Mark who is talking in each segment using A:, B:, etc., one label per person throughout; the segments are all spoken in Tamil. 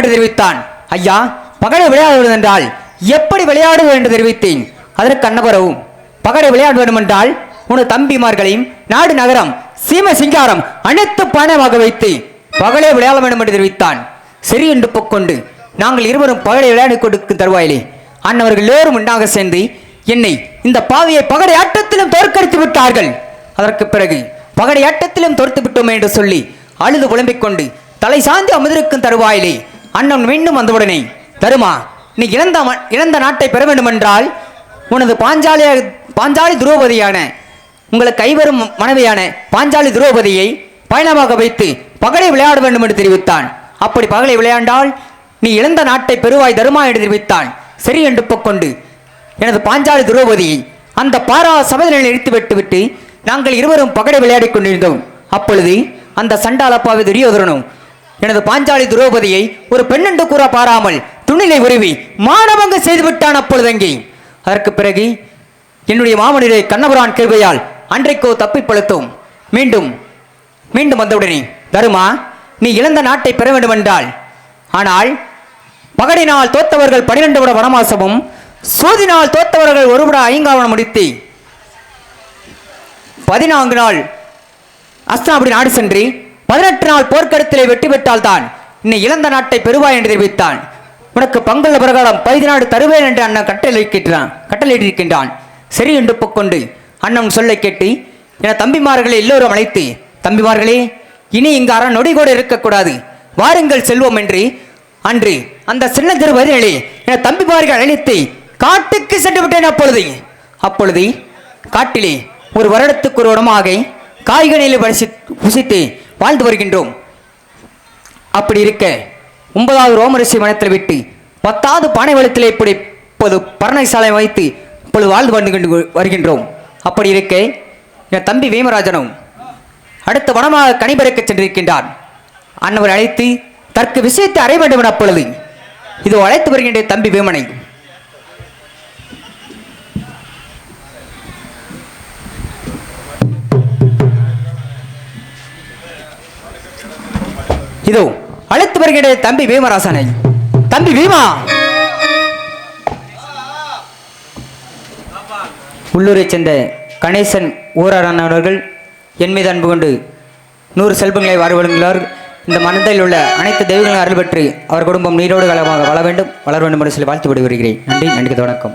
A: என்று தெரிவித்தான். ஐயா பகடை விளையாடுவது என்றால் எப்படி விளையாடுவது என்று தெரிவித்தேன். அதற்கு அன்னபரவும் பகடை விளையாட வேண்டுமென்றால் உனது தம்பிமார்களையும் நாடு நகரம் சீம சிங்காரம் அனைத்து பணமாக வைத்து பகலே விளையாட வேண்டும் என்று தெரிவித்தான். சரி என்று கொண்டு நாங்கள் இருவரும் பகலை விளையாடி கொடுக்கும் தருவாயிலே அன்னவர்கள் எல்லோரும் உண்டாக சேர்ந்து என்னை இந்த பாவியை பகடை ஆட்டத்திலும் தோற்கடித்து விட்டார்கள். அதற்கு பிறகு பகடை ஆட்டத்திலும் தோற்று விட்டோமே என்று சொல்லி அழுது புலம்பிக் கொண்டு தலை சாந்தி அமர்ந்திருக்கும் தருவாயிலே அண்ணன் மீண்டும் வந்தவுடனே தருமா நீ இழந்த இழந்த நாட்டை பெற வேண்டுமென்றால் உனது பாஞ்சாலிய பாஞ்சாலி துரோபதியான உங்களுக்கு கைவரும் மனைவியான பாஞ்சாலி துரோபதியை பயணமாக வைத்து பகலை விளையாட வேண்டும் என்று தெரிவித்தான். அப்படி பகலை விளையாண்டால் நீ இழந்த நாட்டை பெறுவாய் தருமா என்று தெரிவித்தான். சரி என்று கொண்டு எனது பாஞ்சாலி துரோபதியை அந்த பாரா சபதனில் நிறுத்தி விட்டுவிட்டு நாங்கள் இருவரும் பகடை விளையாடிக் கொண்டிருந்தோம். அப்பொழுது அந்த சண்டாலப்பாவை துரியோதரனும் எனது பாஞ்சாலி துரோபதியை ஒரு பெண்ணென்று கூற பாராமல் துணிலை உருவி மானவங்க செய்துவிட்டான் அப்பொழுதங்கி? அப்பொழுதங்கே அதற்கு பிறகு என்னுடைய மாமனிரை கண்ணபுரான் கிருபையால் அன்றைக்கோ தப்பி பழுத்தோம் மீண்டும் மீண்டும் வந்தவுடனே தருமா நீ இழந்த நாட்டை பெற வேண்டுமென்றால் ஆனால் பகடினால் தோத்தவர்கள் பனிரெண்டு விட வனமாசமும் சோதினால் தோத்தவர்கள் ஒரு விட ஐங்காவனம் முடித்து. பதினான்கு நாள் அஸ்தாபடி நாடு சென்று பதினெட்டு நாள் போர்க்களத்திலே வெற்றி பெற்றால்தான் இன்னை இழந்த நாட்டை பெறுவாய் என்று தெரிவித்தான். உனக்கு பங்குள்ள பிரகாரம் பைதி நாடு தருவேன் என்று அண்ணன் கட்டளைக்கின்றான் கட்டளையிட்டிருக்கின்றான். சரி என்று கொண்டு அண்ணன் சொல்லை கேட்டு என தம்பிமார்களை எல்லோரும் அழைத்து தம்பிமார்களே இனி இங்கு அற நொடி கூட இருக்கக்கூடாது. வாருங்கள் செல்வோம் என்று அன்று அந்த சின்ன திரு வரிகளே என தம்பிமார்கள் அழைத்து காட்டுக்கு சென்று விட்டேன் அப்பொழுது. அப்பொழுது காட்டிலே ஒரு வருடத்துக்கு ஒரு உடமாக காய்கனியில் பரிசி புசித்து வாழ்ந்து வருகின்றோம். அப்படி இருக்க ஒன்பதாவது ரோமரிசி மனத்தில் விட்டு பத்தாவது பானை வளத்தில் இப்படி இப்போது பரணைசாலை வைத்து இப்பொழுது வாழ்ந்து வந்து கொண்டு வருகின்றோம். அப்படி இருக்க என் தம்பி வீமராஜனும் அடுத்த வனமாக கனிபெருக்க சென்றிருக்கின்றான் அன்னவர் அழைத்து தற்கு விஷயத்தை அறைய வேண்டும் என அப்பொழுது இது அழைத்து வருகின்ற தம்பி வீமனை இதோ அழைத்து வருகிற தம்பி பீமராசனை. தம்பி பீமா! உள்ளூரைச் சேர்ந்த கணேசன் ஊரானவர்கள் என் மீது அன்பு கொண்டு நூறு செல்வங்களை வாழ்வழுங்குகிறார் இந்த மனதில் உள்ள அனைத்து தெய்வங்களும் அருள் பெற்று அவர் குடும்பம் நீரோடு காலமாக வாழ வேண்டும் வளர வேண்டும் என்று சொல்லி வாழ்த்து விடுகிறேன். நன்றி நன்றி வணக்கம்.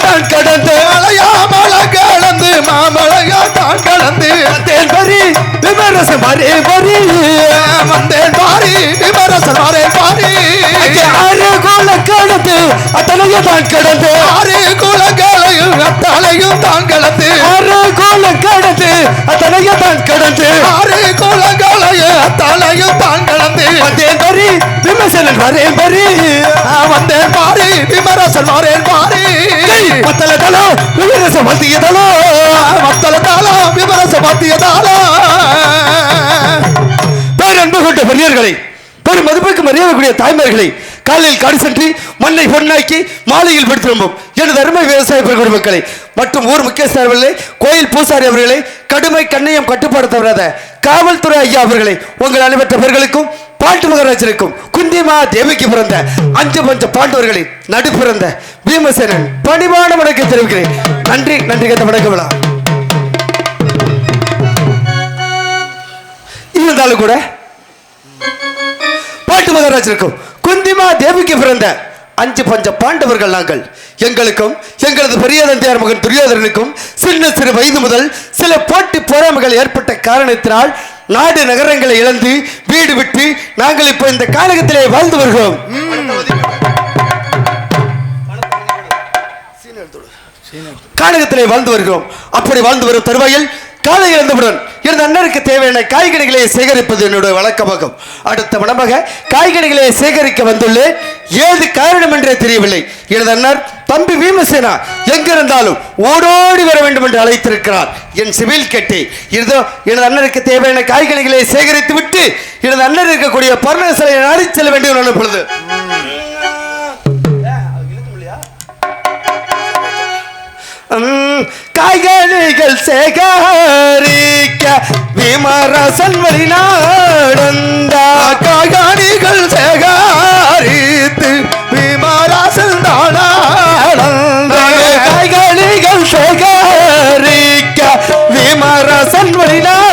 B: தான் கடந்து. மலையாமலை கடந்து மாமலைகள் தான் கடந்து. வந்தேன் பாரி விமரசன் வரே. பாரி வந்தேன் பாரி விமரசன் வரே பாரி ஆறு கோல கடந்து அத்தனையும் தான் கடந்து. ஆறு குலங்களையும் அத்தனையும் தான் கடந்து ஆறு கோல கடந்து அத்தனையும் தான் கடந்து. ஆறு குலங்களையும் அத்தனையும் தான் கடந்து வந்தேன் பாரி விமர்சனன் வரேன் பாரி. வந்தேன் பாரி விமர்சன் வரேன் பாரி. மத்தல தலோ விமர்சம் மத்திய தலோ மத்தல தாளோ விமர்சம் மத்திய தாளோ பேரன்பு கொண்ட பெரியர்களை
C: ஒரு மதிப்புக்கு மரியாதைக்குரிய தாய்மார்களை காலையில் காடு சென்று மண்ணை பொண்ணாக்கி மாலையில் படுத்திருப்போம் எனது அருமை விவசாய பெருங்குடி மக்களை மற்றும் ஊர் முக்கியஸ்தர் அவர்களே கோயில் பூசாரி அவர்களை கடுமை கண்ணையும் கட்டுப்பாடு தவறாத காவல்துறை ஐயா அவர்களை உங்கள் அனைவற்ற பேர்களுக்கும் பாட்டு மகராஜனுக்கும் குந்திமா தேவிக்கு பிறந்த அஞ்சு பஞ்ச பாண்டவர்களை நடு பிறந்த பீமசேனன் பணிவான வணக்கம் தெரிவிக்கிறேன். நன்றி நன்றி கேட்ட வணக்கம் விழா இருந்தாலும் கூட பாட்டு மகாராஜனுக்கும் குந்திமா தேவிக்கு பிறந்த அஞ்சு பஞ்ச பாண்டவர்கள் நாங்கள். எங்களுக்கும் எங்களது பெரியதந்தையார் மகன் துரியோதரனுக்கும் சின்ன சிறு வயது முதல் சில போட்டி பொறாமைகள் ஏற்பட்ட காரணத்தினால் நாடு நகரங்களை இழந்து வீடு விட்டு நாங்கள் இப்போ இந்த காலகத்திலே வாழ்ந்து வருகிறோம். காலகத்திலே வாழ்ந்து வருகிறோம். அப்படி வாழ்ந்து வரும் தருவாயில் காலை இழந்தவுடன் எனது அண்ணனுக்கு தேவையான காய்கறிகளை சேகரிப்பது என்னுடைய வழக்கமாகும். அடுத்த மனமாக காய்கறிகளை சேகரிக்க வந்துள்ளேன் ஏது காரணம் என்றே தெரியவில்லை. எனது அண்ணன் தம்பி பீமசேனா எங்கிருந்தாலும் ஓடோடி வர வேண்டும் என்று அழைத்திருக்கிறார். என் சிவில் கெட்டி இதோ எனது அண்ணனுக்கு தேவையான காய்கறிகளை சேகரித்து விட்டு எனது அண்ணன் இருக்கக்கூடிய பர்ண சிலையை நாடி செல்ல வேண்டும் நான் பொழுது காய்கனிகள் சேகரிக்க விமரசன் வழிநாடந்த
B: காய்கனிகள் சேகரித்து
C: விமரசன்
B: தானாடந்த
C: காய்கனிகள் சேகரிக்க விமரசன் வழிநாடந்த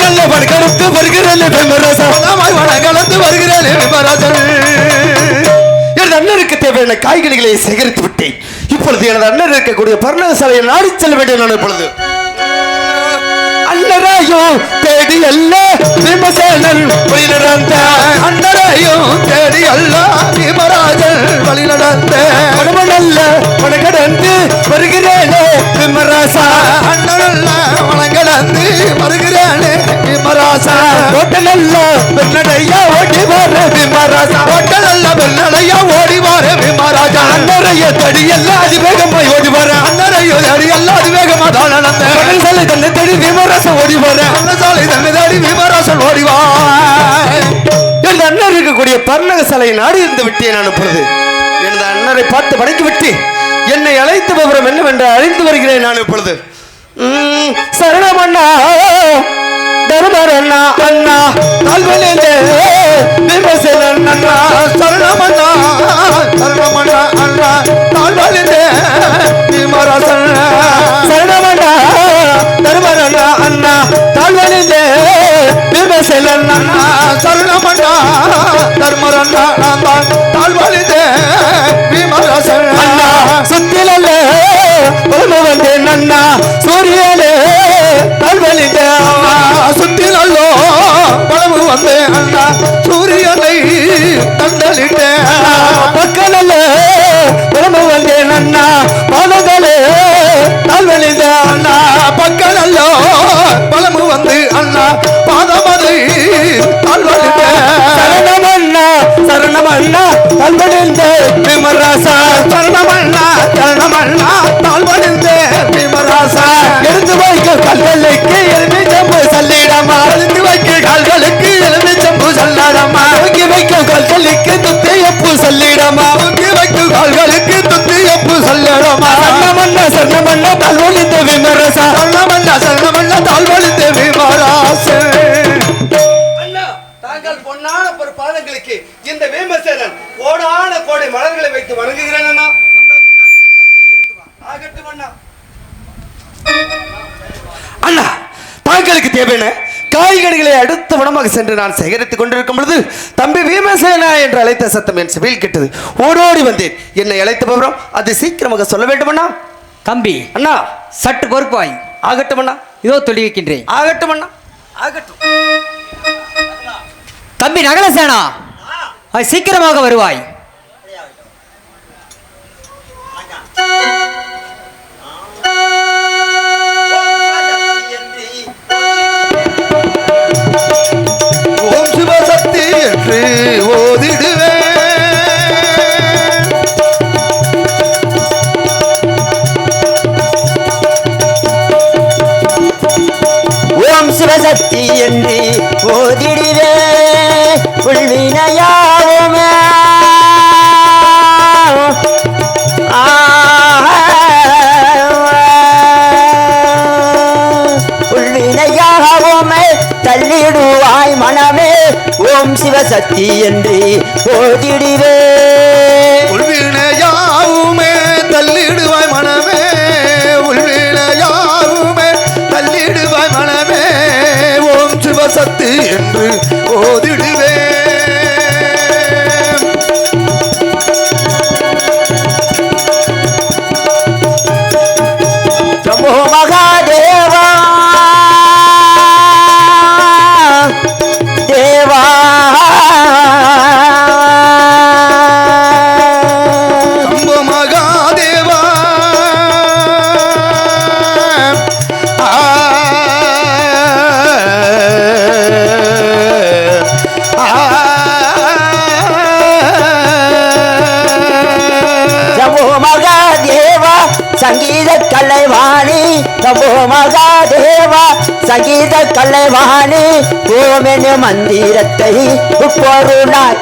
C: நடந்த மனம வருகிறேன் விமராசன்
B: பணமாய் வணங்கலந்து வருகிறேன் விமராசல்
C: எனது அண்ணருக்கு தேவையான காய்கறிகளை சேகரித்து விட்டேன். இப்பொழுது எனது அண்ணன் இருக்கக்கூடிய பர்ணசாலையை நாடி செல்ல வேண்டும் நான் இப்பொழுது. அண்ணராயோ தேடி அல்ல விமசேனன் வழி நடந்த
B: அண்ணனையும் தேடி அல்ல விமராஜன் வழி நடந்த
C: மனம நல்ல வணக்கடந்து வருகிறேனே விமராசா.
B: அண்ணனல்ல வணங்கலந்து வருகிறேனே விமராசா.
C: ஹோட்டல் அல்ல பெண்ணடையா ஓட்டி வர விமராசா.
B: ஒட்டலல்ல வெள்ளலையா ஓடி வார விமராஜா
C: அண்ணரைய தடி எல்லாம் அதிவேகமாய் ஓடி வர.
B: அண்ணரையும் தேடி அல்ல அதிவேகமா தான் நடந்த
C: கடல் சாலை தன்னை தேடி விமராசா ஓடி வர.
B: அண்ணசாலை தன்னை தேடி விமராசன் ஓடி வா.
C: எனது அண்ணன் இருக்கக்கூடிய பர்ணக சாலையை நாடி இருந்து விட்டேன் நான் இப்பொழுது. எனது அண்ணனை பார்த்து வணங்கி விட்டு என்னை அழைத்த விவரம் என்னவென்று அறிந்து வருகிறேன் நான் இப்பொழுது.
B: சரணமண்ணா சரணமண்ணா அண்ணா. தாழ்வாளிந்தே விமராசன்
C: சரணம் அண்ணா. தருமர் அண்ணா அண்ணா. தாழ்வனிலே விமர்சனன் அண்ணா
B: சரணமண்ணா தர்மரண்ணா. நான் தான்
C: ಮಾಡಿದ್ದೆ ಪಕ್ಕದಲ್ಲೇ ಒಳಮು ಬಂದೆ ನನ್ನ ಪಾದಗಳೇ ತಾಳ್ಮೆಲಿದ್ದ ಅಣ್ಣ
B: ಪಕ್ಕದಲ್ಲೋ ಒಳಮು வந்து அண்ணா
C: பாதமதை தாழ்வழிந்த சரணம் அண்ணா சரணம் அண்ணா தாழ்வழிந்த விமராசா
B: சரணம் அண்ணா
C: எடுத்து வைக்க
B: கல்லலைக்கு கல்களுக்கு
C: துத்தையப்பு சல்லிடமா?
B: தூக்கி வைக்கும் கால்களுக்கு துத்தி எப்பு சொல்லடமா?
C: சரணமண்ணா சரணமண்ணா தன்படிந்த விமராசா
B: சரணமண்ணா சரணமண்ணா தாழ்வழிந்தே பீமராசே
C: அண்ணா தாங்கள் பொன்னான ஒரு பாதங்களுக்கு இந்த வேமசேனன் கோடான கோடை மலர்களை வைத்து வணங்குகிறேன் அண்ணா. ஆகட்டும் அண்ணா. அண்ணா தாங்களுக்கு தேவையான காய்கறிகளை அடுத்த வனமாக சென்று நான் சேகரித்துக் கொண்டிருக்கும் பொழுது தம்பி பீமசேனா என்று அழைத்த சத்தம் என் செவியில் கெட்டது. ஓடோடி வந்தேன். என்னை அழைத்த விவரம் அது சீக்கிரமாக சொல்ல வேண்டும் அண்ணா
A: தம்பி
C: அண்ணா.
A: சற்று பொறுப்பாய்.
C: ஆகட்டும் அண்ணா
A: இதோ சொல்லி வைக்கின்றேன்.
C: ஆகட்டும். அண்ணா ஆகட்டும்
A: தம்பி நகலசேனா சீக்கிரமாக வருவாய்.
B: சக்தி என்று
D: ஓதிடுவே உள்வினையாவுமே உள்வினையாவுமே தள்ளிடுவாய் மனமே. ஓம் சிவசக்தி என்று ஓதிடுவே சங்கீத ஓமென மந்திரத்தை பொருளாய்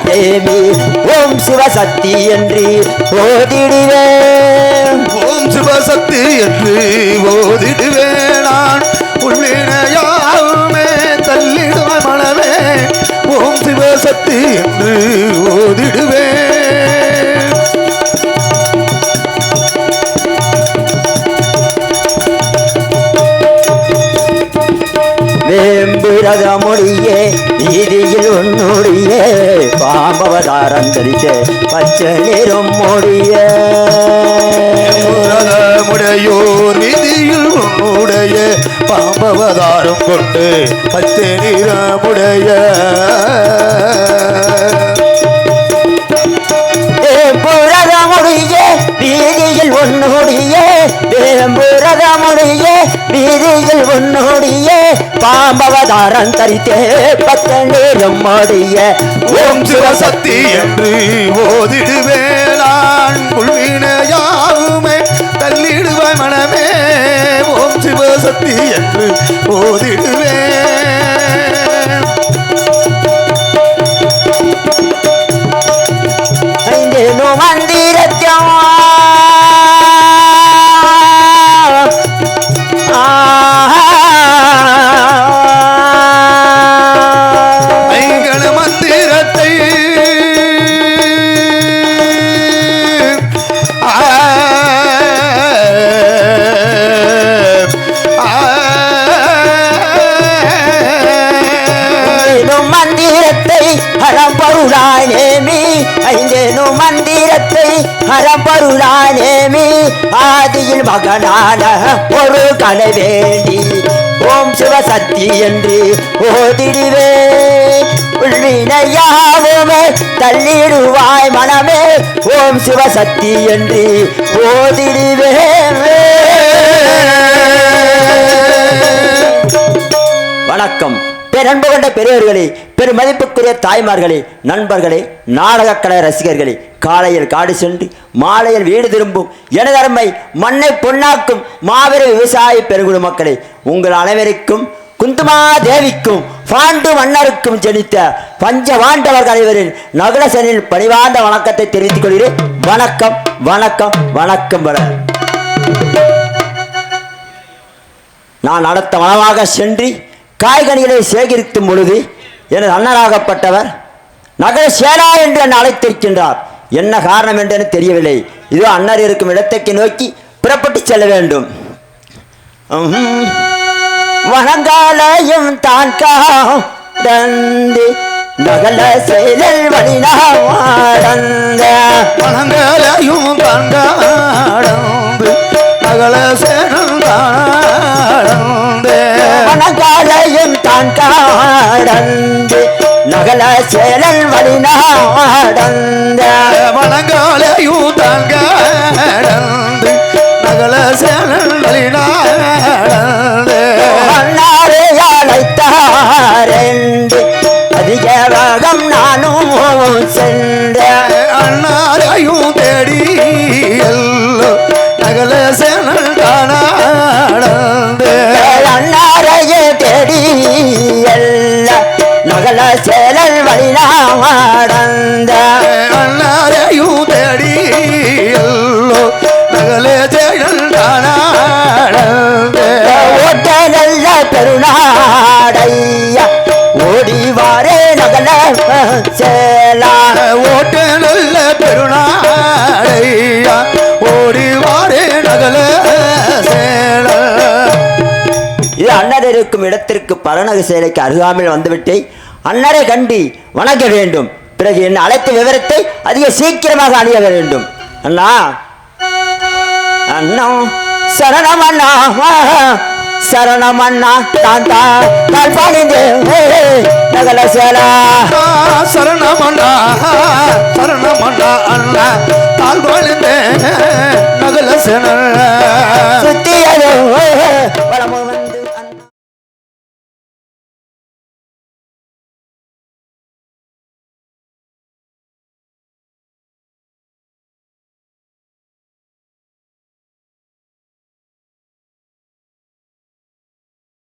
D: ஓம் சிவசக்தி என்று ஓதிடுவேன்.
B: ஓம் சிவசக்தி என்று ஓதிடுவேன் நான். உள்வினையாவுமே தள்ளிடுவாய் மனமே ஓம் சிவசக்தி என்று ஓதிடுவேன்.
D: வேம்பிரத மொழியே வீதியில் உன்னுடைய பாம்பவதாரம் தரித்த பச்சை நிறம் மொழியே
B: முறையோர் நிதியில் உன்னுடைய பாம்பவதாரம் கொண்டு பச்சை நிறமுடைய
D: புரதமுடைய வீதியில் உன்னுடைய வேம்புரதமுடைய வீதியில் உன்னுடைய பாம்பவதாரம் தரித்தே பத்தநேரம் மொழிய
B: ஓம் சிவசக்தி என்று ஓதிடுவேன் உள்வினையாவுமே தள்ளிடுவ மனமே. ஓம் சிவசக்தி என்று ஓதிடுவேன்
D: ஆதியில் மகனான ஒரு கலை வேண்டி ஓம் சிவசக்தி என்று ஓதிடுவே. உள்ளினையாவுமே தள்ளிடுவாய் மனமே. ஓம் சிவசக்தி என்று ஓதிடுவே. வணக்கம். பேரன்பு கொண்ட பெரியவர்களே பெருமதிப்புக்குரிய தாய்மார்களே நண்பர்களே நாடகக்கலை ரசிகர்களே காலையில் காடு சென்று மாலையில் வீடு திரும்பும் எனதருமை மண்ணை பொன்னாக்கும் மாபெரும் விவசாய பெருங்குடி மக்களே உங்கள் அனைவருக்கும் குந்துமா தேவிக்கும் பாண்டு மன்னருக்கும் ஜெனித்த பஞ்சவாண்டவர் அனைவரின் நகுலசனின் பணிவார்ந்த வணக்கத்தை தெரிவித்துக் கொள்கிறேன். வணக்கம் வணக்கம் வணக்கம் வர. நான் அடுத்த வனமாக சென்று காய்கனிகளை சேகரிக்கும் பொழுது எனது அண்ணனாகப்பட்டவர் நகர சேனா என்று என்னை அழைத்திருக்கின்றார். என்ன காரணம் என்று எனக்கு தெரியவில்லை. இதோ அண்ணர் இருக்கும் இடத்துக்கு நோக்கி புறப்பட்டு செல்ல வேண்டும். உம். தான் காடந்து நகல செயல் வழிநாடந்த
B: வனங்களையும் கண்டாடந்து
D: காலையும் தான் காடந்து நகல செயல் வழினா அரணகு சேலைக்கு அருகாமையில் வந்துவிட்டு அன்னரை கண்டி வணங்க வேண்டும். பிறகு என் அழைத்த விவரத்தை அதிக சீக்கிரமாக அணிய வேண்டும். அண்ணா அண்ணா சரணம் அண்ணா சரணம் அண்ணா நான் தான் நகல சேலா
B: சரணம் அண்ணா சரணம் அண்ணா அண்ணா தால் பணிந்து நகல சேனா. சுத்தியதோ